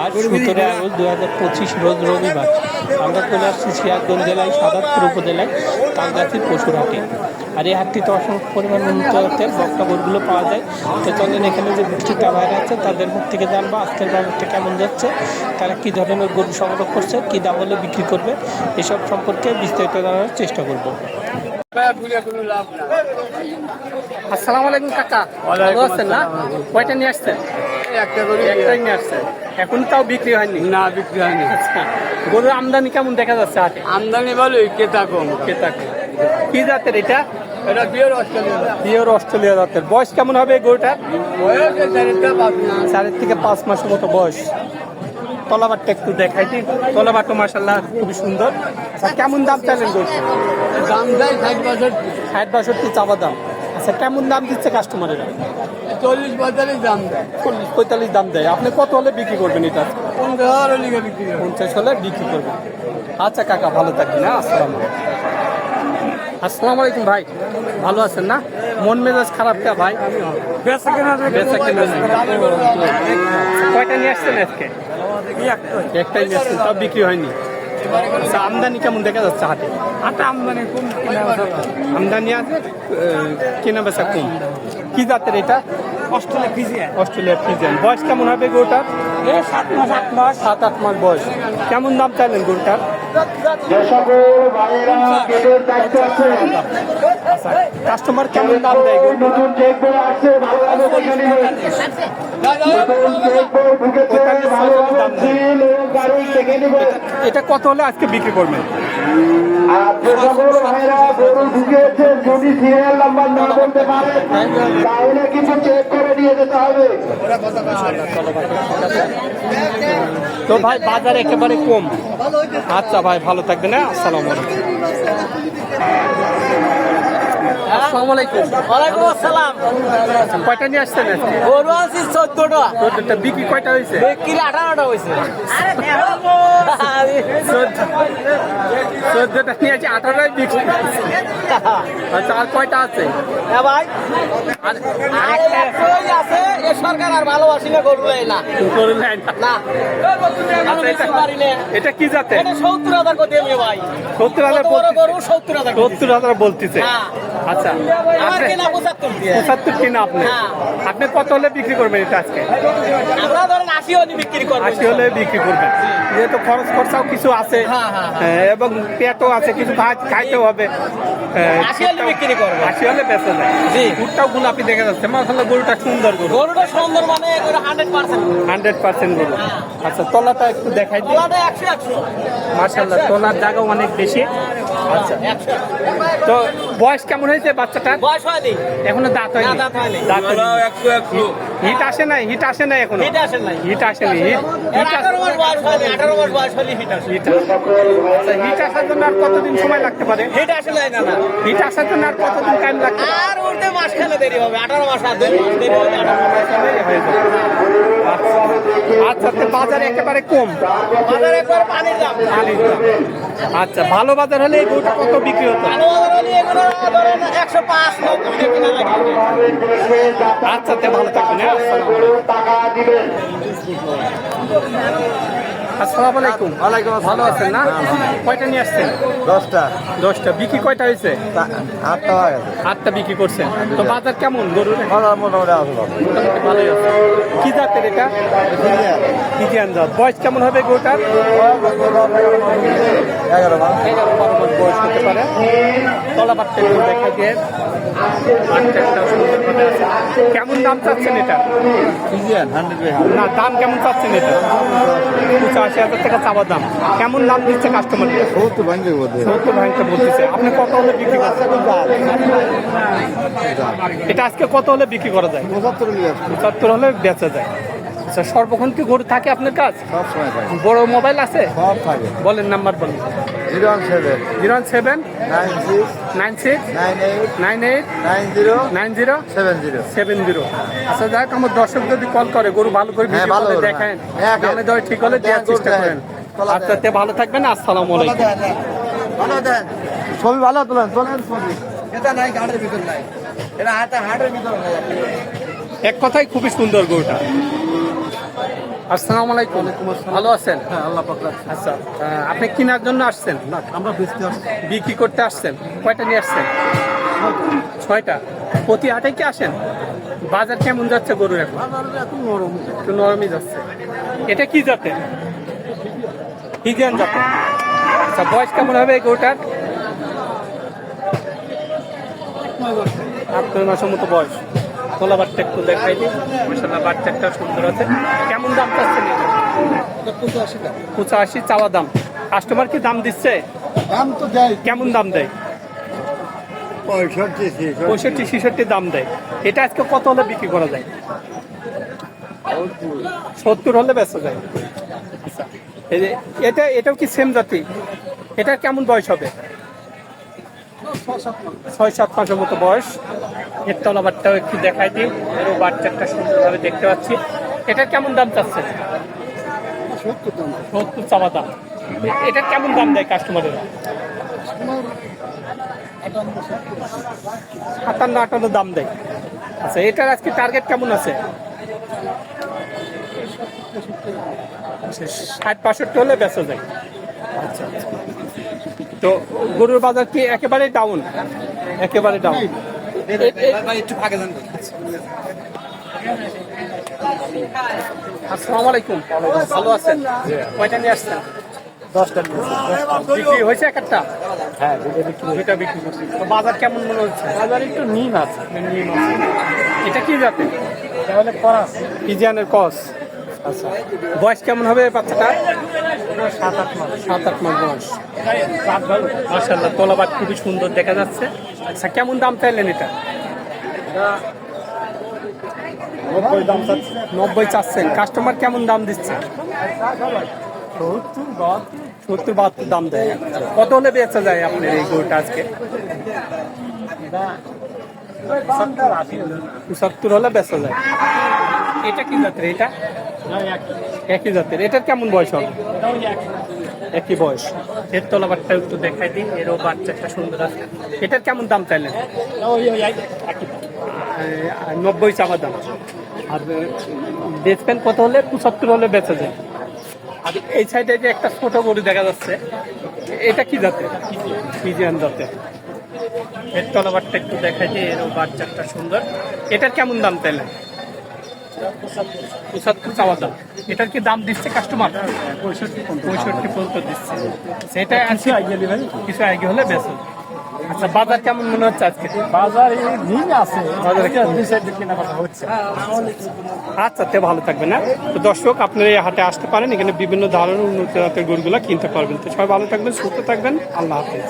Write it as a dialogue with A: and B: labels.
A: আজ সতেরোই আগস্ট দু হাজার পঁচিশ রোজ রবিবার। আমরা চলে আসছি সিরাজগঞ্জ জেলায় সাদাতপুর উপজেলায় তালগাছির পশুর হাটে আর এই হাটটিতে অসংখ্য পরিমাণ উন্নত জাতের বক্তা পাওয়া যায়। তো চলেন এখানে যে বিক্রেতা বাইরে আছে তাদের মুখ থেকে জানব আজকের বাজারটা কেমন যাচ্ছে তারা কী ধরনের গরু সংগ্রহ করছে কী দাম হলে বিক্রি করবে এসব সম্পর্কে বিস্তারিত জানার চেষ্টা করব। আসসালামু আলাইকুম কাকা ভালো আছেন না? কয়টা নিয়ে আসছেন?
B: একটা করে
A: একটাই নিয়ে আসছেন এখন তাও বিক্রি হয়নি।
B: না বিক্রি হয়নি।
A: আচ্ছা গরুর আমদানি কেমন দেখা যাচ্ছে হাটে
B: আমদানি ভালোই কেতা কম।
A: ক্রেতা কি জাতের এটা?
B: এটা বিয়ের অস্ট্রেলিয়া
A: পিওর অস্ট্রেলিয়া জাতের। বয়স কেমন হবে গরুটার? চারের থেকে পাঁচ মাসের মতো বয়স। তলাবারটা একটু দেখাই দিই। তলাবারটা মাসাল্লাহ খুবই সুন্দর। আচ্ছা কেমন দাম চাইলেন গরুটা?
B: দাম দেয় ষাট বছর
A: ষাট বাষট্টি চাপা দাম। আচ্ছা কেমন দাম দিচ্ছে কাস্টমারেরা
B: চল্লিশ পঁয়তাল্লিশ দাম দেয়।
A: চল্লিশ পঁয়তাল্লিশ দাম দেয়। আপনি কত হলে বিক্রি করবেন এটা?
B: হাজার লিখে বিক্রি
A: পঞ্চাশ হলে বিক্রি করবেন। আচ্ছা কাকা ভালো থাকবেন হ্যাঁ? আসসালাম আসসালামু আলাইকুম ভাই। ভালো আছেন না? মন মেজাজ খারাপ কে ভাই? বেচা কেনা নেই। কয়টা নিয়ে আসছেন আজকে? একটাই নিয়ে আসছেন সব বিক্রি হয়নি? আচ্ছা আমদানি কেমন দেখা যাচ্ছে হাটে?
B: হাটে আমদানি কম
A: আমদানি আছে কেনা বেচা কম। কি জাতের এটা?
B: Australia Fijian.
A: Australia Fijian. বয়স কেমন হবে গরুটার?
B: সাত মাস আট মাস।
A: সাত আট মাস বয়স। কেমন দাম চাইলেন গরুটার? কাস্টমার কেমন দাম দেয়?
C: নতুন চেক বই আসছে নেবেন
A: এটা কত হলে আজকে বিক্রি করবেন?
C: যদি সিরিয়াল নাম্বার না বলতে পারে তাহলে কিন্তু চেক করে নিয়ে যেতে হবে।
A: তো ভাই বাজার একেবারে কম। আচ্ছা ভাই ভালো থাকবেন হ্যাঁ? আসসালামু আলাইকুম। আসসালামু আলাইকুম।
B: ওয়ালাইকুম আসসালাম।
A: কয়টা নিয়ে আসছেন আজকে?
B: গরু আছি চোদ্দটা।
A: চোদ্দটা। বিক্রি কয়টা
B: বিক্রি
A: নিয়ে আছে বিক্রি। আচ্ছা আর কয়টা আছে?
B: হ্যাঁ ভাই।
A: আর
B: আর আছে এ সরকার আর ভালোবাসি না গরু দেয় না।
A: গরু নেয় না।
B: না।
A: আচ্ছা, এটা- এটা কি জাতের?
B: এটা সত্তর হাজার করে দেবে ভাই।
A: সত্তর হাজার
B: বড়
A: বলতেছে।
B: গরু? সত্তর হাজার
A: বলতেছে।
B: হ্যাঁ।
A: আচ্ছা
B: আমার
A: আপনি
B: কেনা পঁচাত্তর
A: পঁচাত্তর কিনা আপনি।
B: হ্যাঁ।
A: আপনি কত হলে বিক্রি করবেন এটা আজকে?
B: আমরা ধরেন আশি হলে বিক্রি করব।
A: আশি হলে বিক্রি করবেন। যেহেতু খরচ খরচাও কিছু আছে
B: হ্যাঁ, হ্যাঁ,
A: এবং পেটও আছে কিছু খা- খাইতেও হবে।
B: আশি হলে বিক্রি করব।
A: আশি হলে বেঁচে যায়।
B: জি।
A: গুড়টাও গোলাপি দেখা যাচ্ছে। মাসাল্লাহ গরুটা সুন্দর গরু।
B: গরুটা সুন্দর মানে হান্ড্রেড পার্সেন্ট
A: হান্ড্রেড পার্সেন্ট গরু। আচ্ছা তলাটা একটু দেখাই দিই।
B: ওলাটা একশো একশো।
A: তলার জায়গা অনেক বেশি। আচ্ছা। তো বয়স কেমন হয়েছে বাচ্চাটার?
B: বয়স হয়নি।
A: এখনও দাঁত হয়নি?
B: দাঁত হয়নি।
A: দাঁত হয়নি। হিট আসে নাই? হিট আসে নাই এখনও?
B: হিট আসে নাই।
A: হিট আসে হিট
B: এর
A: হিট
B: আঠারো মাস বয়স হয়নি আঠারো মাস বয়স হলে হিট আসে।
A: আচ্ছা হিট আসার জন্য আর কতদিন সময় লাগতে পারে?
B: হিট আসে নাই না না।
A: হিট আসার জন্য আর কতদিন টাইম লাগতে পারে?
B: আর উঠতে মাস খেলে দেরি হবে আঠারো মাস আর দেরি হবে আঠারো মাস
A: হয়ে যাবে। আচ্ছা। আচ্ছা বাজার একেবারে কম।
B: বাজারে একবার পানির দাম।
A: পানির দাম। আচ্ছা ভালো বাজার হলে এই গরুটা কত বিক্রি হতো?
B: ভালো বাজার
A: আচ্ছা ভালো থাকবেন হ্যাঁ?
C: টাকা দিবেন
A: আসসালামু আলাইকুম।
D: ওয়ালাইকুম
A: ভালো আছেন না? কয়টা নিয়ে আসছেন?
D: দশটা।
A: দশটা। বিক্রি কয়টা হয়েছে?
D: আটটা হয়ে গেছে।
A: আটটা বিক্রি করছেন। তো বাজার কেমন? গরুর?
D: মোটামুটি আসলো।
A: মোটামুটি ভালোই আছে। কি জাতের এটা? ফিজিয়ান জাত। বয়স কেমন হবে গরুটার?
D: এগারো মাস।
A: এগারো বারো মাস বয়স হতে পারে। তলা বাচ্চা দিয়ে। কেমন দাম চাচ্ছেন এটা? না দাম কেমন চাচ্ছেন এটা? পঁচাশি হাজার টাকা চাওয়া দাম। কেমন দাম দিচ্ছে কাস্টমার
D: সত্তর ভাঙবে বোধ
A: সত্তর ভাঙতে বলতেছে। আপনি কত হলে বিক্রি করছেন এটা আজকে কত হলে বিক্রি করা যায়?
D: পঁচাত্তর
A: পঁচাত্তর হলে বেচা যায়। আচ্ছা সর্বক্ষণ কি গরু থাকে আপনার
D: থাকে।
A: বড় মোবাইল আছে? বলেন নাম্বার বলেন।
D: Zero one seven.
A: Zero seven?
D: Nine six.
A: Nine six?
D: Nine eight.
A: Nine eight?
D: Nine zero.
A: Nine zero?
D: Seven zero.
A: Seven zero. আচ্ছা যাক আমার দর্শক যদি কল করে গরু ভালো করে
D: হ্যাঁ,
A: ভিডিও
D: ভালো
A: করে
D: করে,
A: দেখেন
D: হ্যাঁ।
A: দামে দরে ঠিক হলে দেওয়ার চেষ্টা করেন। আচ্ছা তে ভালো থাকবেন আসসালামু আলাইকুম।
D: ভালো দেন। ছবি ভালো তোলেন তোলেন ছবি। এটা নাই হাটের ভিতর নাই। এটা হাটের ভিতর
A: এক কথাই খুবই সুন্দর গরুটা। আসসালামু আলাইকুম। ভালো আছেন?
D: হ্যাঁ আল্লাহ
A: আচ্ছা আপনি কেনার জন্য আসছেন?
D: না আমরা বেচতে আসছি
A: বিক্রি করতে আসছেন? কয়টা নিয়ে আসছেন? ছয়টা। প্রতি হাটে কি আসেন? বাজার কেমন যাচ্ছে গরুর এখন?
D: এখন নরম।
A: একটু নরমই যাচ্ছে। এটা কি জাতে হিজিয়ান আচ্ছা বয়স কেমন হবে এই গরুটার? আট নয় মাসের মতো বয়স। তোলা বাচ্চা একটু দেখাই দিই। মশলা বাচ্চা একটা সুন্দর আছে। কেমন দাম চাচ্ছেন এটা পঁচাশি চাওয়া দাম। কাস্টমার কি দাম দিচ্ছে?
D: দাম তো দেয়।
A: কেমন দাম দেয়?
D: পঁয়ষট্টি
A: ছেষট্টি। দাম দেয়। এটা আজকে কত হলে বিক্রি করা যায়? সত্তর হলে বেচা যায়। আচ্ছা এটা এটাও কি সেম জাতি? এটা কেমন বয়স হবে? ছয় সাত মাসের মতো বয়স। এর তলাবারটাও একটু দেখাই দিই। এরও বাচ্চাটা সুন্দরভাবে দেখতে পাচ্ছি। এটার কেমন দাম চাচ্ছে? সত্তর চাওয়া দাম। এটার কেমন দাম দেয় কাস্টমারেরা সাতান্ন আটান্ন দাম দেয়। আচ্ছা এটার আজকে টার্গেট কেমন আছে? ষাট পাঁষট্টি হলে বেচা যায়। আচ্ছা আচ্ছা। তো গরুর বাজার কি একেবারে ডাউন একেবারে ডাউন আসসালামু আলাইকুম। ভালো আছেন? কয়টা নিয়ে আসছেন?
D: দশটা
A: বিক্রি হয়েছে এক একটা? হ্যাঁ বিক্রি করছি। তো বাজার কেমন মনে হচ্ছে? বাজার একটু নিম আছে। নিম আছে। এটা কি জাতের? তাহলে করাস। ইজিয়ানের কস? আচ্ছা। বয়স কেমন হবে বাচ্চাটা সাত আট মাস সাত আট মাস বয়স। মার্শাল্লাহ তলাবাদ খুবই সুন্দর দেখা যাচ্ছে। আচ্ছা কেমন দাম চাইলেন এটা?
D: নব্বই দাম চাচ্ছে।
A: নব্বই চাচ্ছেন। কাস্টমার কেমন দাম দিচ্ছে? সত্তর বাহাত্তর। দাম দেয়। কত হলে বেচা যায় আপনার এই গরুটা আজকে? পঁচাত্তর হলে বেচা যায়। এটা কি জাতের এটা? একই জাতের। এটার কেমন বয়স হবে? একই বয়স। এর তলাবারটা একটু দেখাই দিই। এরও বাচ্চাটা সুন্দর আছে। এটার কেমন দাম চাইলেন? নব্বই চাপা দাম। আর বেচবেন কত হলে? পঁচাত্তর হলে বেচা যায়। আর এই সাইডে যে একটা ছোট গরু দেখা যাচ্ছে, এটা কি জাতের? ফিজিয়ান জাতের। এর তলাবারটা একটু দেখা যায় এরও বাচ্চাটা সুন্দর। এটার কেমন দাম তাইলে পঁচাত্তর চাওয়া দাম। এটার কি দাম দিচ্ছে কাস্টমার পঁয়ষট্টি পঁয়ষট্টি পর্যন্ত দিচ্ছে। সেটা কিছু আগে কিছু আগে হলে বেশ আচ্ছা বাজার কেমন মনে হচ্ছে আজকে?
B: বাজার দিন আছে।
A: বাজারে
B: কেনা কথা হচ্ছে।
A: আচ্ছা তে ভালো থাকবে না তো দর্শক আপনারা এই হাটে আসতে পারেন। এখানে বিভিন্ন ধরনের উন্নত জাতের গরুগুলা কিনতে পারবেন। তো সবাই ভালো থাকবেন সুস্থ থাকবেন। আল্লাহ হাফেজ।